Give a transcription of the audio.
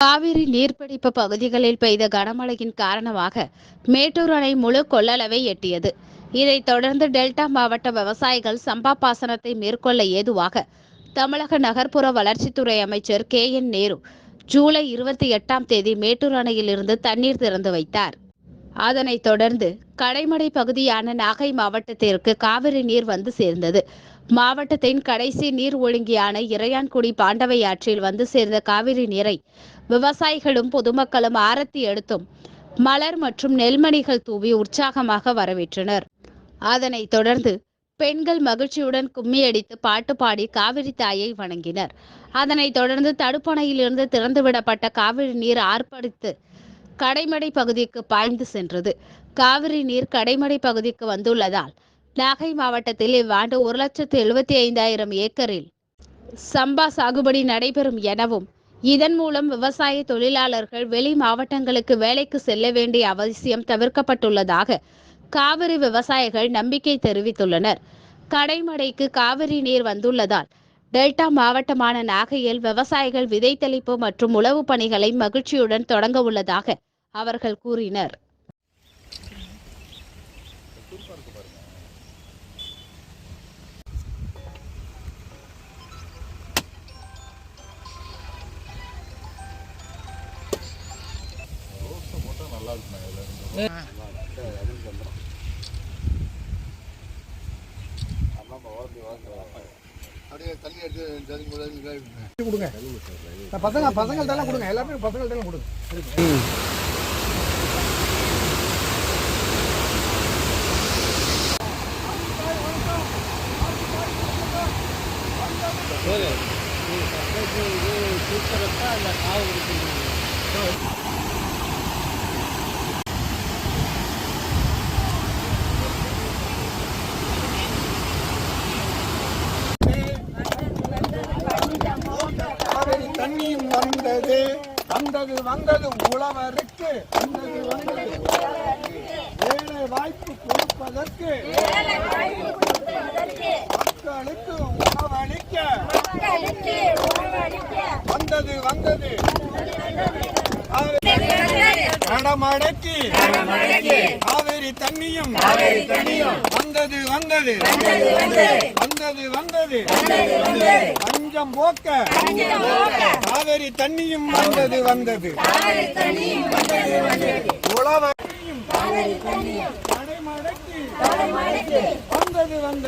காவிரி நீர்பிடிப்பு பகுதிகளில் பெய்த கனமழையின் காரணமாக மேட்டூர் அணை முழு கொள்ளளவை எட்டியது. இதைத் தொடர்ந்து டெல்டா மாவட்ட விவசாயிகள் சம்பா பாசனத்தை மேற்கொள்ள ஏதுவாக தமிழக நகர்ப்புற வளர்ச்சித்துறை அமைச்சர் கே. என். நேரு ஜூலை இருபத்தி எட்டாம் தேதி மேட்டூர் அணையிலிருந்து தண்ணீர் திறந்து வைத்தார். அதனைத் தொடர்ந்து கடைமடை பகுதியான நாகை மாவட்டத்திற்கு காவிரி நீர் வந்து சேர்ந்தது. மாவட்டத்தின் கடைசி நீர் ஒழுங்கியான இறையான்குடி பாண்டவை ஆற்றில் வந்து சேர்ந்த காவிரி நீரை விவசாயிகளும் பொதுமக்களும் ஆரத்தி எடுத்தும் மலர் மற்றும் நெல்மணிகள் தூவி உற்சாகமாக வரவேற்றனர். அதனைத் தொடர்ந்து பெண்கள் மகிழ்ச்சியுடன் கும்மியடித்து பாட்டு பாடி காவிரி தாயை வணங்கினர். அதனைத் தொடர்ந்து தடுப்பணையிலிருந்து திறந்துவிடப்பட்ட காவிரி நீர் ஆர்ப்பரித்து கடைமடை பகுதிக்கு பாய்ந்து சென்றது. காவிரி நீர் கடைமடை பகுதிக்கு வந்துள்ளதால் நாகை மாவட்டத்தில் இவ்வாண்டு ஒரு லட்சத்து எழுபத்தி ஐந்தாயிரம் ஏக்கரில் சம்பா சாகுபடி நடைபெறும் எனவும் இதன் மூலம் விவசாய தொழிலாளர்கள் வெளி மாவட்டங்களுக்கு வேலைக்கு செல்ல வேண்டிய அவசியம் தவிர்க்கப்பட்டுள்ளதாக காவிரி விவசாயிகள் நம்பிக்கை தெரிவித்துள்ளனர். கடைமடைக்கு காவிரி நீர் வந்துள்ளதால் டெல்டா மாவட்டமான நாகையில் விவசாயிகள் விதை தெளிப்பு மற்றும் உழவு பணிகளை மகிழ்ச்சியுடன் தொடங்க உள்ளதாக அவர்கள் கூறினர். கொடுங்க பசங்க பசங்கள்ட்ட கொடுங்க எல்லாமே பசங்கள்ட்ட கொடுங்க தண்ணியும் வந்தது. வந்தது வந்தது உழவருக்கு. வந்தது வந்தது வேலை வாய்ப்பு கொடுப்பதற்கு. மக்களுக்கு உணவளிக்க. வந்தது வந்தது. நடமடக்கி காவிரி தண்ணியும். வந்தது வந்தது. வந்தது வந்தது. பஞ்சம் போக்க. காவிரி தண்ணியும் வந்தது வந்தது. உழவரையும் கடைமடக்கி வந்தது வந்தது.